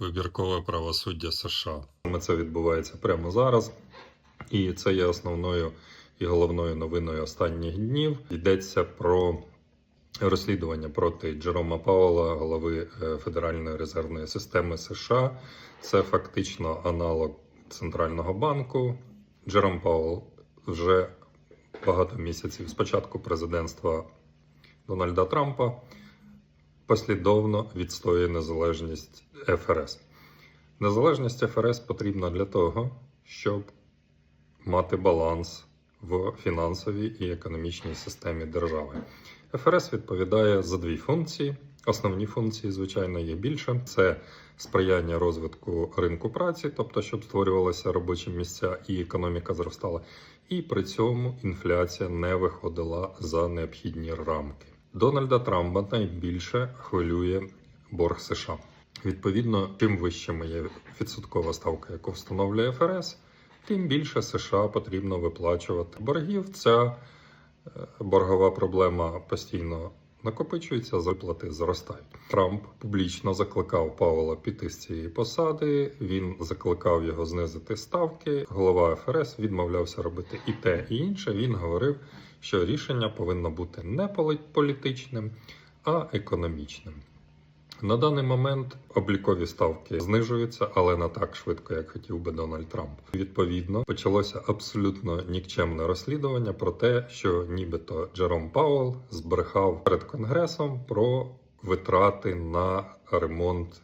вибіркове правосуддя США. Це відбувається прямо зараз, і це є основною і головною новиною останніх днів. Йдеться про розслідування проти Джерома Пауела, голови е, Федеральної резервної системи США. Це фактично аналог центрального банку. Джером Пауел вже багато місяців з початку президентства Дональда Трампа послідовно відстоює незалежність ФРС. Незалежність ФРС потрібна для того, щоб мати баланс в фінансовій і економічній системі держави. ФРС відповідає за дві функції. Основні функції, звичайно, є більше. Це сприяння розвитку ринку праці, тобто, щоб створювалися робочі місця і економіка зростала. І при цьому інфляція не виходила за необхідні рамки. Дональда Трампа найбільше хвилює борг США. Відповідно, чим вищими є відсоткова ставка, яку встановлює ФРС, тим більше США потрібно виплачувати боргів. Ця е, боргова проблема постійно накопичується, зарплати зростають. Трамп публічно закликав Павла піти з цієї посади. Він закликав його знизити ставки. Голова ФРС відмовлявся робити і те, і інше. Він говорив, що рішення повинно бути не політичним, а економічним. На даний момент облікові ставки знижуються, але не так швидко, як хотів би Дональд Трамп. Відповідно, почалося абсолютно нікчемне розслідування про те, що нібито Джером Пауел збрехав перед конгресом про витрати на ремонт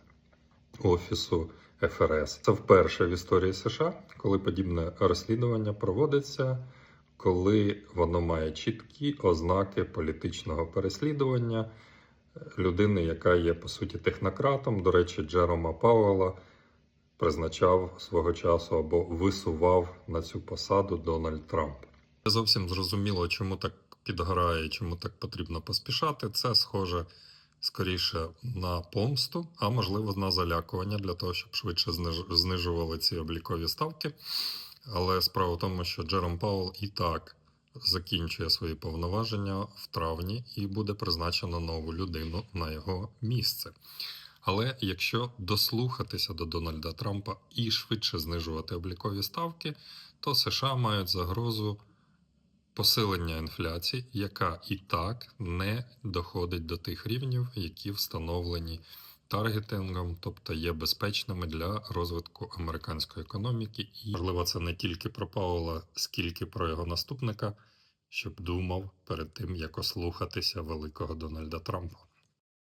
офісу ФРС. Це вперше в історії США, коли подібне розслідування проводиться, коли воно має чіткі ознаки політичного переслідування людини, яка є по суті технократом. До речі, Джерома Пауела призначав свого часу або висував на цю посаду Дональд Трамп. Не зовсім зрозуміло, чому так підгорає, чому так потрібно поспішати. Це схоже скоріше на помсту, а можливо на залякування для того, щоб швидше знижували ці облікові ставки. Але справа в тому, що Джером Пауел і так закінчує свої повноваження в травні і буде призначено нову людину на його місце. Але якщо дослухатися до Дональда Трампа і швидше знижувати облікові ставки, то США мають загрозу посилення інфляції, яка і так не доходить до тих рівнів, які встановлені таргетингом, тобто є безпечними для розвитку американської економіки. І можливо, це не тільки про Паула, скільки про його наступника, щоб думав перед тим, як ослухатися великого Дональда Трампа.